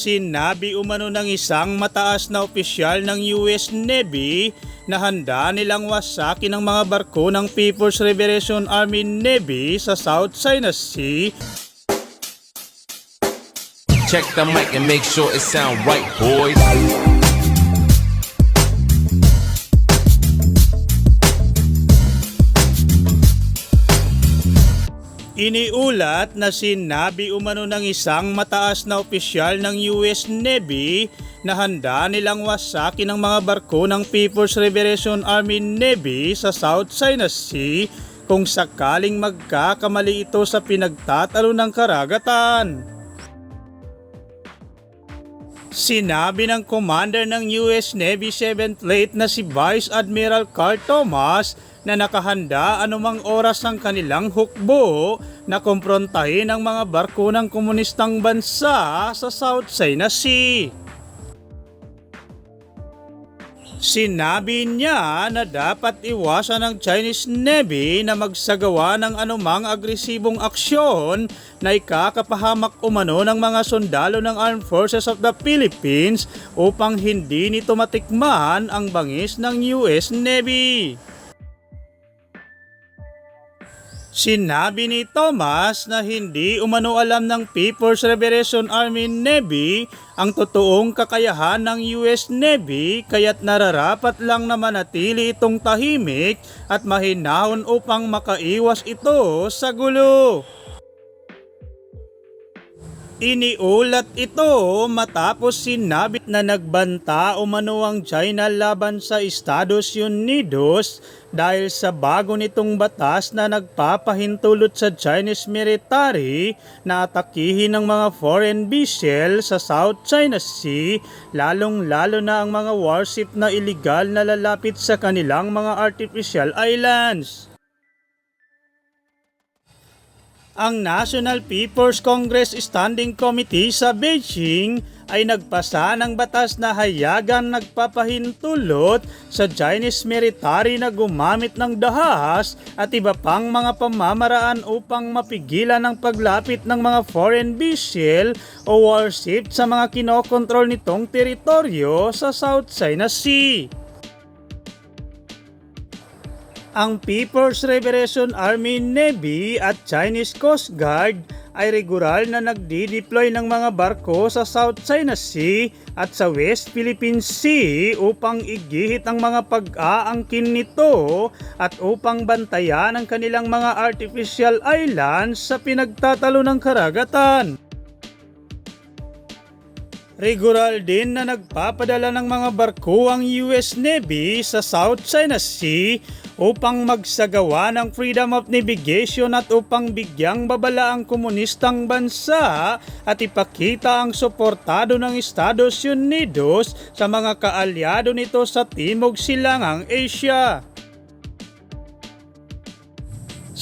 Sinabi umano ng isang mataas na opisyal ng US Navy na handa nilang wasakin ang mga barko ng People's Liberation Army Navy sa South China Sea Check the mic and make sure it sound right, boys. Iniulat na sinabi umano ng isang mataas na opisyal ng US Navy na handa nilang wasakin ang mga barko ng People's Liberation Army Navy sa South China Sea kung sakaling magkakamali ito sa pinagtatalo ng karagatan. Sinabi ng commander ng US Navy 7th Fleet na si Vice Admiral Carl Thomas na nakahanda anumang oras ang kanilang hukbo na kumprontahin ang mga barko ng komunistang bansa sa South China Sea. Sinabi niya na dapat iwasan ng Chinese Navy na magsagawa ng anumang agresibong aksyon na ikakapahamak umano ng mga sundalo ng Armed Forces of the Philippines upang hindi nito matikman ang bangis ng US Navy. Sinabi ni Thomas na hindi umano alam ng People's Liberation Army Navy ang totoong kakayahan ng US Navy kaya't nararapat lang na manatili itong tahimik at mahinahon upang makaiwas ito sa gulo. Iniulat ito matapos sinabit na nagbanta umano ang China laban sa Estados Unidos dahil sa bago nitong batas na nagpapahintulot sa Chinese military na atakihin ng mga foreign vessel sa South China Sea lalong lalo na ang mga warship na illegal na lalapit sa kanilang mga artificial islands. Ang National People's Congress Standing Committee sa Beijing ay nagpasa ng batas na hayagan nagpapahintulot sa Chinese military na gumamit ng dahas at iba pang mga pamamaraan upang mapigilan ang paglapit ng mga foreign vessel o warship sa mga kinokontrol nitong teritoryo sa South China Sea. Ang People's Liberation Army Navy at Chinese Coast Guard ay regular na nagdi-deploy ng mga barko sa South China Sea at sa West Philippine Sea upang igihit ang mga pag-aangkin nito at upang bantayan ang kanilang mga artificial islands sa pinagtatalo ng karagatan. Regular din na nagpapadala ng mga barko ang US Navy sa South China Sea upang magsagawa ng freedom of navigation at upang bigyang babala ang komunistang bansa at ipakita ang suportado ng Estados Unidos sa mga kaalyado nito sa Timog Silangang Asia.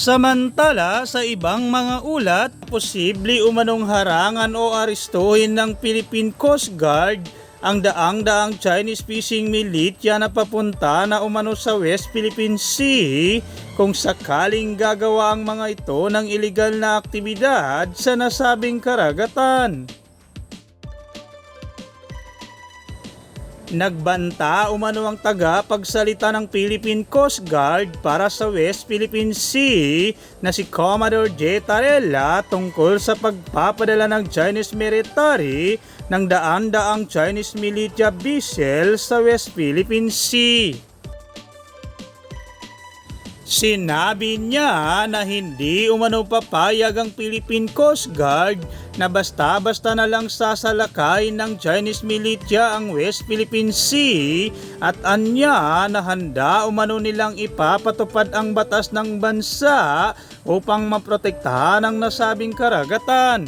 Samantala, sa ibang mga ulat, posible umanong harangan o arestuhin ng Philippine Coast Guard ang daang-daang Chinese fishing militia na papunta na umano sa West Philippine Sea kung sakaling gagawa ang mga ito ng illegal na aktibidad sa nasabing karagatan. Nagbanta umano ang taga pagsalita ng Philippine Coast Guard para sa West Philippine Sea na si Commodore J. Tarella tungkol sa pagpapadala ng Chinese military ng daan-daang Chinese militia vessel sa West Philippine Sea. Sinabi niya na hindi umano papayag ang Philippine Coast Guard na basta-basta na lang sasalakay ng Chinese militia ang West Philippine Sea at anya na handa umano nilang ipapatupad ang batas ng bansa upang maprotektahan ang nasabing karagatan.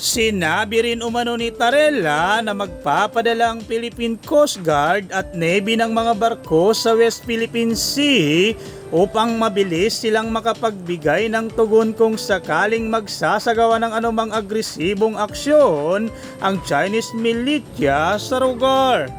Sinabi rin umano ni Tarella na magpapadala ang Philippine Coast Guard at Navy ng mga barko sa West Philippine Sea upang mabilis silang makapagbigay ng tugon kung sakaling magsasagawa ng anumang agresibong aksyon ang Chinese militia sa lugar.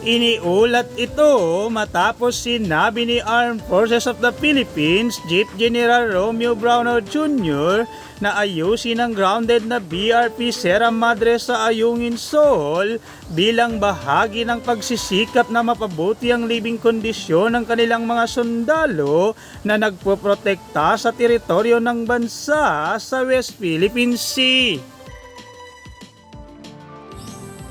Iniulat ito matapos sinabi ni Armed Forces of the Philippines Chief General Romeo Brownell Jr. na ayusin ang grounded na BRP Sierra Madre sa Ayungin Sol bilang bahagi ng pagsisikap na mapabuti ang living kondisyon ng kanilang mga sundalo na nagpoprotekta sa teritoryo ng bansa sa West Philippine Sea.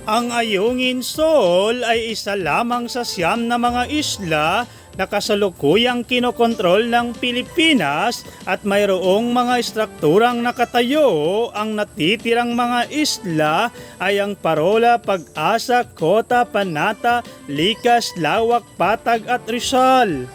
Ang Ayungin Sol ay isa lamang sa siyam na mga isla na kasalukuyang kinokontrol ng Pilipinas at mayroong mga estrukturang nakatayo. Ang natitirang mga isla ay ang Parola, Pag-asa, Kota, Panata, Likas, Lawak, Patag at Rizal.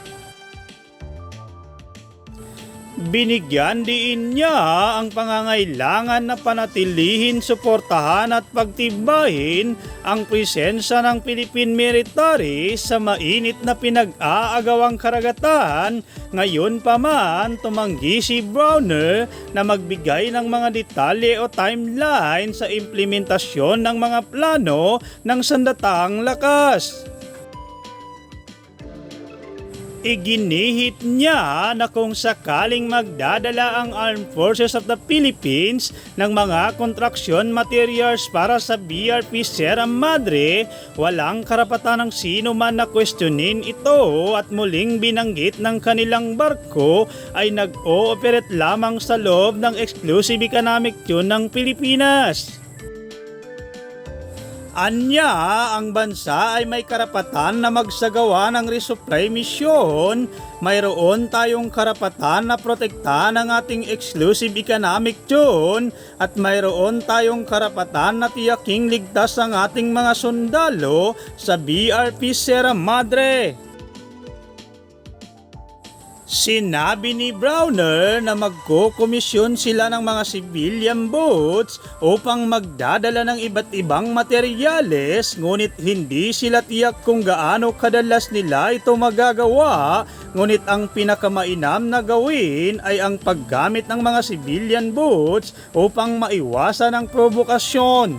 Binigyan diin niya ang pangangailangan na panatilihin, suportahan at pagtibayin ang presensya ng Philippine Military sa mainit na pinag-aagawang karagatan. Ngayon pa man, tumanggi si Browner na magbigay ng mga detalye o timeline sa implementasyon ng mga plano ng sandatang lakas. Iginihit niya na kung sakaling magdadala ang Armed Forces of the Philippines ng mga kontraksyon materials para sa BRP Sierra Madre, walang karapatan ng sino man na questionin ito at muling binanggit ng kanilang barko ay nag-ooperate lamang sa loob ng Exclusive Economic Zone ng Pilipinas. Anya, ang bansa ay may karapatan na magsagawa ng resupply mission. Mayroon tayong karapatan na protektahan ang ating exclusive economic zone at mayroon tayong karapatan na tiyaking ligtas ang ating mga sundalo sa BRP Sierra Madre. Sinabi ni Browner na magkokomisyon sila ng mga civilian boats upang magdadala ng iba't ibang materyales ngunit hindi sila tiyak kung gaano kadalas nila ito magagawa ngunit ang pinakamainam na gawin ay ang paggamit ng mga civilian boats upang maiwasan ang provokasyon.